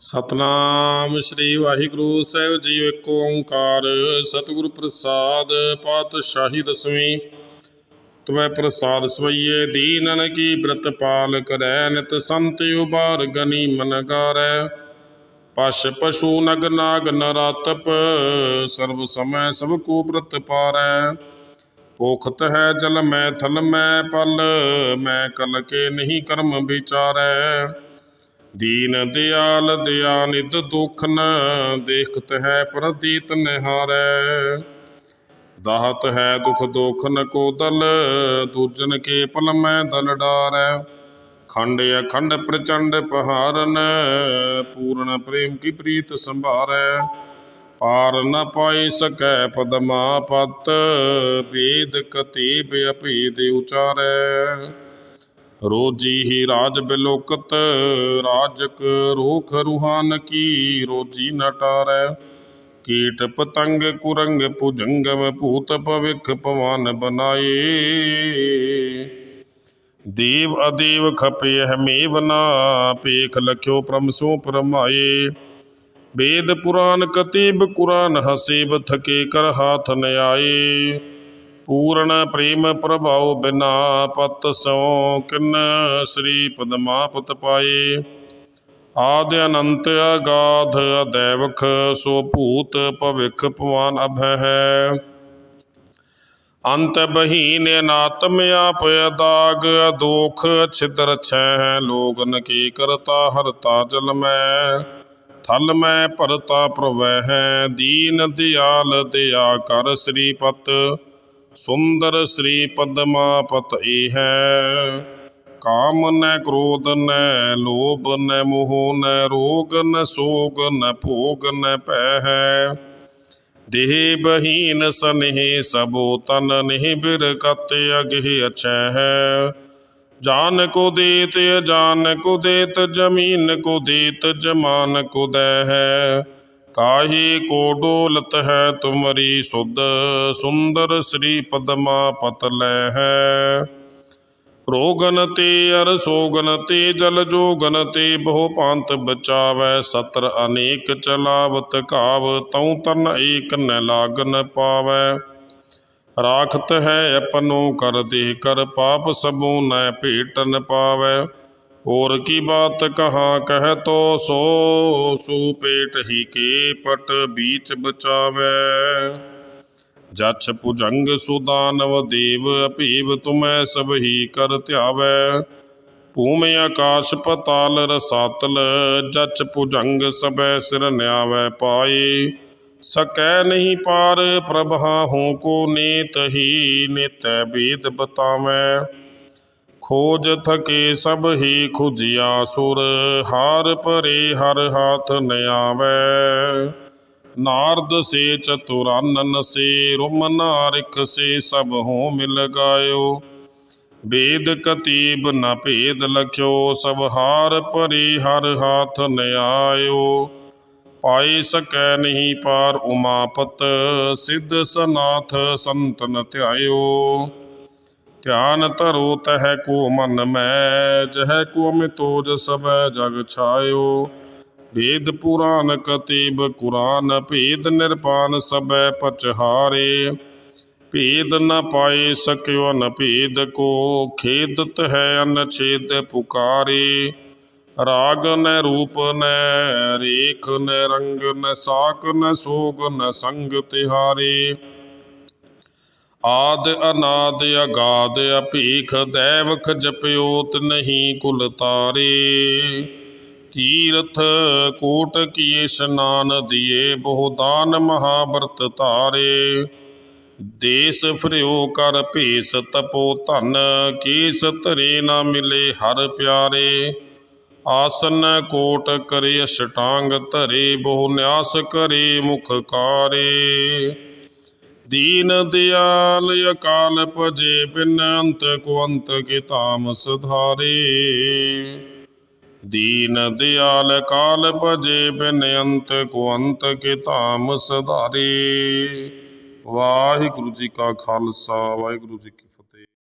ਸਤਨਾਮ ਸ੍ਰੀ ਵਾਹਿਗੁਰੂ ਸਾਹਿਬ ਜੀ ਇੱਕ ਓੰਕਾਰ। ਸਤਿਗੁਰ ਪ੍ਰਸਾਦ ਪਾਤਸ਼ਾਹੀ ਦਸਵੀਂ। ਤਵੈ ਪ੍ਰਸਾਦ ਸਵਈਏ ਦੀਨਨ ਕੀ ਬ੍ਰਤ ਪਾਲ ਕਰੈ, ਨਿਤ ਸੰਤ ਉਬਾਰ ਗਨੀ ਮਨ ਗਾਰੈ। ਪਸ਼ ਪਸ਼ੂ ਨਗ ਨਾਗ ਨਰਾਤਪ ਸਰਬ ਸਮੈ ਸਭ ਕੋ ਬ੍ਰਤ ਪਾਰੈ। ਪੋਖਤ ਹੈ ਜਲ ਮੈਂ ਥਲ ਮੈਂ ਪਲ, ਮੈਂ ਕਲ ਕੇ ਨਹੀਂ ਕਰਮ ਵਿਚਾਰੈ। ਦੀਨ ਦਿਆਲ ਦਿਆ ਨਿਦ ਦੁਖ ਨ ਦੇਖਤ ਹੈ ਪ੍ਰਦੀਤ ਨਿਹਾਰੈ। ਦਾਹਤ ਹੈ ਦੁਖ ਦੋਖ ਨ ਕੋ ਦਲ ਦੂਜਨ ਕੇ ਪਲ ਮੈਂ ਦਲ ਡਾਰੈ। ਖੰਡ ਅਖੰਡ ਪ੍ਰਚੰਡ ਪਹਾਰਨ, ਪੂਰਨ ਪ੍ਰੇਮ ਕੀ ਪ੍ਰੀਤ ਸੰਭਾਰੈ। ਪਾਰ ਨ ਪਾਈ ਸਕੈ ਪਦਮਾ ਪਤ ਵੇਦ ਕਤੀਬ ਅਭੇਦ ਉਚਾਰੈ। ਰੋਜੀ ਹੀ ਰਾਜ ਬਿਲੋਕਤ, ਰਾਜਕ ਰੋਖ ਰੂਹਾਨ ਕੀ ਰੋਜੀ ਨਟਾਰੈ ਕੀਟ ਪਤੰਗ ਕੁਰੰਗ ਭੁਜੰਗਮ ਭੂਤ ਭਵਿਖ ਪਵਨ ਬਨਾਏ। ਦੇਵ ਅਦੇਵ ਖਪੇ ਹਮੇਵ ਨਾ, ਪੇਖ ਲਖਿਓ ਪ੍ਰਮਸੋ ਪਰਮਾਏ। ਵੇਦ ਪੁਰਾਨ ਕਤੀਬ ਕੁਰਾਨ ਹਸੀਬ ਥਕੇ ਕਰ ਹਾਥ ਨ ਆਏ। ਪੂਰਨ ਪ੍ਰੇਮ ਪ੍ਰਭਾਉ ਬਿਨਾ ਪਤ ਸੋ ਕਿਨ ਸ੍ਰੀ ਪਦਮਾਪਤ ਪਾਏ। ਆਦਿ ਅਨੰਤ ਅਗਾਧ ਅਦੈਵਖ, ਸੋ ਭੂਤ ਭਵਿਖ ਪਵਾਨ ਅਭੈ ਹੈ ਅੰਤ ਬਹੀਨ ਨਾਤਮ ਆਪ ਅਦਾਗ ਦੋਖ ਛਿਦਰ ਛੈ ਲੋਗਨ ਕੀ ਕਰਤਾ ਹਰਤਾ ਜਲ ਮੈਂ। ਥਲ ਮੈਂ ਭਰਤਾ ਪ੍ਰਵੈ ਹੈ ਦੀਨ ਦਿਆਲ ਦਿਆ ਕਰ ਸ੍ਰੀ ਪਤ। ਸੁੰਦਰ ਸ੍ਰੀ ਪਦਮਾਪਤ ਏ ਹੈ ਕਾਮ ਨ ਕ੍ਰੋਧ ਨ ਲੋਭ ਨ ਮੋਹ ਨ ਰੋਗ ਨ ਸੋਗ ਨੈ ਭੋਗ ਨ ਭੈ ਹੈ ਦੇਹ ਬਹੀਨ ਸਨਹਿ ਸਬੋ ਤਨ ਨਿਹ ਬਿਰਕਤ ਅਗਹਿ ਅਛੈ ਹੈ ਜਾਨ ਕੋ ਦੇਤ, ਅਜਾਨ ਕੋ ਦੇਤ, ਜਮੀਨ ਕੋ ਦੇਤ, ਜਮਾਨ ਕੋ ਦੈ ਹੈ ਕਾਹੀ ਕੋਡੋਲਤ ਹੈ ਤੁਮਰੀ ਸੁਧ, ਸੁੰਦਰ ਸ੍ਰੀ ਪਦਮਾ ਪਤ ਲੈ ਹੈ ਰੋਗਨ ਤੇ ਅਰ ਸੋਗਨ ਤੇ ਜਲ ਜੋਗਨ ਤੇ ਬਹੁ ਪੰਤ ਬਚਾਵੈ, ਸਤਰ ਅਨੇਕ ਚਲਾਵਤ ਘਾਵ, ਤਉ ਤਨ ਏਕ ਨ ਲਾਗਨ ਪਾਵੈ। ਰਾਖਤ ਹੈ ਅਪਨੋ ਕਰ ਦੇ ਕਰ, ਪਾਪ ਸਭੂ ਨ ਭੇਟਨ ਪਾਵੈ। ਹੋਰ ਕੀ ਬਾਤ ਕਹਾ ਕਹਿ ਤੋ ਸੋ, ਸੂ ਪੇਟ ਹੀ ਕੇ ਪਟ ਬੀਚ ਬਚਾਵੈ। ਜਛ ਭੁਜੰਗ ਸੁਦਾਨਵ ਦੇਵ, ਅਭੀਵ ਤੁਮੈ ਸਭ ਹੀ ਕਰ ਧਿਆਵੈ। ਭੂਮ ਆਕਾਸ਼ ਪਤਾਲ ਰਸਾਤਲ ਜਚ ਪੁਜੰਗ ਸਭੈ ਸਿਰ ਨਿਆਵੈ ਪਾਏ। ਸਕੈ ਨਹੀਂ ਪਾਰ ਪ੍ਰਭਾ ਹੋ ਕੋ ਨੀਤ ਹੀ, ਨਿਤੈ ਬੇਦ ਬਤਾਵੈ। ਖੋਜ ਥਕੇ ਸਭ ਹੀ ਖੁਜਿਆ ਸੁਰ, ਹਾਰ ਪਰੇ ਹਰ ਹਾਥ ਨ ਆਵੈ। ਨਾਰਦ ਸੇ ਚਤੁਰਾਨਨ ਸੇ ਰੁਮ ਨਾਰਿਕ ਸੇ, ਸਭ ਹੋ ਮਿਲ ਗਾਇਓ। ਵੇਦ ਕਤੀਬ ਨ ਭੇਦ ਲਖਿਓ, ਸਭ ਹਾਰ ਪਰੇ ਹਰ ਹਾਥ ਨ ਆਇਓ। ਪਾਈ ਸਕੈ ਨਹੀਂ ਪਾਰ ਉਮਾਪਤ ਸਿੱਧ ਸਨਾਥ ਸੰਤਨ ਧਿਆਇਓ। ਧਿਆਨ ਧਰੋ ਤਹਿ ਕੋ ਮਨ ਮੈਂ ਜਹ ਕੋ ਮਿਤੋਜ ਸਭੈ ਜਗ ਛਾਇਓ। ਵੇਦ ਪੁਰਾਨ ਕਤੀਬ ਕੁਰਾਨ, ਭੇਦ ਨਿਰਪਾਨ ਸਭੈ ਪਚਹਾਰੇ ਭੇਦ ਨ ਪਾਏ ਸਕਿਓ ਨ ਭੇਦ ਕੋ ਖੇਦਤ ਹੈ ਅਨਛੇਦ ਪੁਕਾਰੇ। ਰਾਗ ਨ ਰੂਪ ਨ ਰੇਖ ਨ ਰੰਗ ਨ ਸਾਕ ਨ ਸੋਗ ਨ ਸੰਗ ਤਿਹਾਰੇ। ਆਦ ਅਨਾਦ ਅਗਾਦ ਅਭੀਖ ਦੈਵਖ ਜਪਿਓਤ ਨਹੀਂ ਕੁਲ ਤਾਰੇ। ਤੀਰਥ ਕੋਟ ਕੀ ਇਸ਼ਨਾਨ ਦੀਏ ਬਹੁਦਾਨ ਮਹਾਵਰਤ ਧਾਰੇ। ਦੇਸ ਫਰਿਓ ਕਰ ਭੇਸ ਤਪੋ ਧਨ, ਕੇਸ ਧਰੇ ਨਾ ਮਿਲੇ ਹਰ ਪਿਆਰੇ। ਆਸਨ ਕੋਟ ਕਰੇ ਅਸ਼ਟਾਂਗ ਧਰੇ, ਬਹੁ ਨਿਆਸ ਕਰੇ ਮੁਖ ਕਾਰੇ। ਦੀਨ ਦਿਆਲ ਅਕਾਲ ਭਜੇ ਬਿਨ ਅੰਤ ਕੋ ਅੰਤ ਕੇ ਤਾਮ ਸੁਧਾਰੇ ਦੀਨ ਦਿਆਲ ਅਕਾਲ ਭਜੇ ਬਿਨ ਅੰਤ ਕੋ ਅੰਤ ਕੇ ਧਾਮ ਸੁਧਾਰੇ ਵਾਹਿਗੁਰੂ ਜੀ ਕਾ ਖਾਲਸਾ, ਵਾਹਿਗੁਰੂ ਜੀ ਕੀ